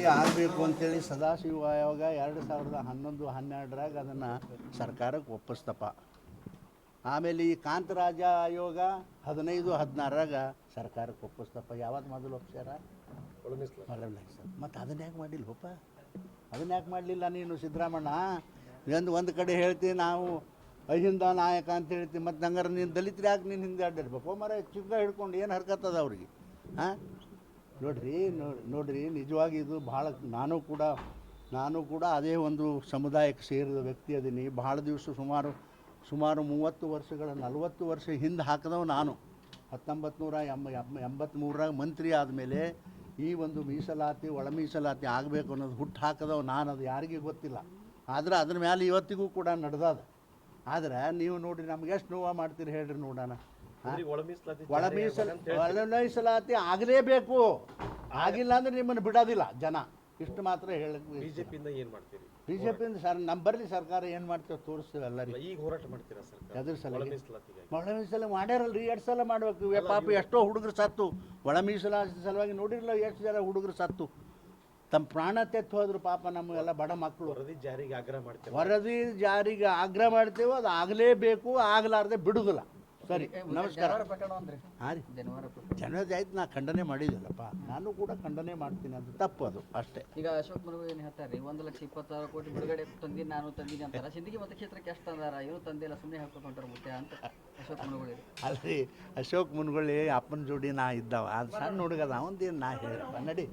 ಮೀಸಲಾತಿ ಆಗಬೇಕು ಅಂತೇಳಿ ಸದಾಶಿವ ಆಯೋಗ ಎರಡು ಸಾವಿರದ ಹನ್ನೊಂದು ಹನ್ನೆರಡರಾಗ ಅದನ್ನು ಸರ್ಕಾರಕ್ಕೆ ಒಪ್ಪಿಸ್ತಪ್ಪ ಆಮೇಲೆ ಈ ಕಾಂತರಾಜ ಆಯೋಗ ಹದಿನೈದು ಹದಿನಾರರಾಗ ಸರ್ಕಾರಕ್ಕೆ ಒಪ್ಪಿಸ್ತಪ್ಪ ಯಾವತ್ತು ಮೊದಲು ಒಪ್ಸ್ಯಾರ? ಸರ್ ಮತ್ತು ಅದನ್ನ ಯಾಕೆ ಮಾಡಿಲ್ಲ ಒಪ್ಪ ಅದನ್ನ ಯಾಕೆ ಮಾಡಲಿಲ್ಲ ನೀನು ಸಿದ್ದರಾಮಣ್ಣ? ಒಂದು ಒಂದು ಕಡೆ ಹೇಳ್ತೀನಿ ನಾವು ಅಹಿಂದ ನಾಯಕ ಅಂತ ಹೇಳ್ತೀವಿ ಮತ್ತು ನಂಗಾರ ನೀನು ದಲಿತರು ಯಾಕೆ ನೀನು ಹಿಂದೆ ಅಡ್ಡಿರ್ಬೇಕು ಮರ ಚಿಕ್ಕ ಹಿಡ್ಕೊಂಡು ಏನು ಹರ್ಕತ್ತದ ಅವ್ರಿಗೆ? ಹಾಂ ನೋಡ್ರಿ ನೋಡ್ರಿ, ನಿಜವಾಗಿ ಇದು ಭಾಳ, ನಾನು ಕೂಡ ನಾನು ಕೂಡ ಅದೇ ಒಂದು ಸಮುದಾಯಕ್ಕೆ ಸೇರಿದ ವ್ಯಕ್ತಿ ಅದೀನಿ. ಭಾಳ ದಿವಸ ಸುಮಾರು ಸುಮಾರು ಮೂವತ್ತು ವರ್ಷಗಳ, ನಲವತ್ತು ವರ್ಷ ಹಿಂದೆ ಹಾಕಿದವ ನಾನು. ಹತ್ತೊಂಬತ್ತು ನೂರ ಎಂಬ, ಎಂಬ- ಎಂಬತ್ತ್ಮೂರರಾಗ ಮಂತ್ರಿ ಆದಮೇಲೆ ಈ ಒಂದು ಮೀಸಲಾತಿ, ಒಳ ಮೀಸಲಾತಿ ಆಗಬೇಕು ಅನ್ನೋದು ಹುಟ್ಟು ಹಾಕಿದವ ನಾನು, ಅದು ಯಾರಿಗೂ ಗೊತ್ತಿಲ್ಲ. ಆದ್ರೆ ಅದ್ರ ಮೇಲೆ ಇವತ್ತಿಗೂ ಕೂಡ ನಡೆದದ. ಆದರೆ ನೀವು ನೋಡಿ ನಮ್ಗೆ ಎಷ್ಟು ನೋವು ಮಾಡ್ತೀರಿ ಹೇಳ್ರಿ ನೋಡೋಣ? ಒಳ ಮೀಸಲ ಒಳ ಮೀಸಲಾತಿ ಆಗಲೇಬೇಕು. ಆಗಿಲ್ಲ ಅಂದ್ರೆ ನಿಮ್ಮನ್ನು ಬಿಡೋದಿಲ್ಲ ಜನ. ಇಷ್ಟು ಮಾತ್ರ ಹೇಳಿ ಬಿಜೆಪಿಯಿಂದ ಏನ್ ಮಾಡ್ತೀರಿ? ಬಿ ಜೆ ಪಿಯಿಂದ ಸರ್ ನಮ್ಮ ಬರಲಿ ಸರ್ಕಾರ ಏನು ಮಾಡ್ತೀವಿ ತೋರಿಸ್ತೀವಿ ಎಲ್ಲರಿಗೆ. ಈಗ ಹೋರಾಟ ಮಾಡ್ತೀರಾ ಸರ್ ಸಲ ಒಳ ಮೀಸಲು ಮಾಡ್ಯಾರಲ್ರಿ ಎರಡು ಸಲ ಮಾಡ್ಬೇಕು. ಪಾಪ ಎಷ್ಟೋ ಹುಡುಗರು ಸತ್ತು. ಒಳ ಮೀಸಲಾತಿ ಸಲುವಾಗಿ ನೋಡಿರಲ್ಲ ಎಷ್ಟು ಜನ ಹುಡುಗರು ಸತ್ತು. ತಮ್ಮ ಪ್ರಾಣ ತೆತ್ತು ಹೋದ್ರು ಪಾಪ ನಮಗೆಲ್ಲ ಬಡ ಮಕ್ಕಳು ವರದಿ ಜಾರಿಗೆ ಆಗ್ರಹ ಮಾಡ್ತೀವಿ ವರದಿ ಜಾರಿಗೆ ಆಗ್ರಹ ಮಾಡ್ತೇವೆ ಅದು ಆಗಲೇಬೇಕು ಆಗಲಾರ್ದೆ ಬಿಡುದಿಲ್ಲ. ಸರಿ ನಮಸ್ಕಾರ. ಹಾಂ ರೀ. ಜನವರ ಆಯ್ತು ನಾ ಖಂಡನೆ ಮಾಡಿದ್ದಲ್ಲಪ್ಪ ನಾನು ಕೂಡ ಖಂಡನೆ ಮಾಡ್ತೀನಿ ಅದು ತಪ್ಪು ಅದು ಅಷ್ಟೇ. ಈಗ ಅಶೋಕ್ ಮನಗು ಏನು ಹೇಳ್ತಾರೆ ಒಂದು ಲಕ್ಷ ಇಪ್ಪತ್ತಾರು ಕೋಟಿ ಬಿಡುಗಡೆ ತಂದಿನಿ ನಾನು ತಂದಿನಿ ಅಂತಾರ. ಸಿಂದಗಿ ಮತಕ್ಷೇತ್ರಕ್ಕೆ ಎಷ್ಟು ತಂದಾರ? ಇವ್ರು ತಂದಿಲ್ಲ ಸುಮ್ಮನೆ ಹಾಕೋಕೊಂಡ್ರೆ ಮುತ್ತೆ ಅಂತ ಅಶೋಕ್ ಮನಗುಳಿ ಅಲ್ರಿ ಅಶೋಕ್ ಮುನ್ಗೊಳ್ಳಿ ಅಪ್ಪನ ಜೋಡಿ ನಾ ಇದ್ದಾವ. ಅದು ಸಣ್ಣ ಹುಡುಗದ ಅವಂದೇನು ನಾ ಹೇಳಪ್ಪ ನಡಿ.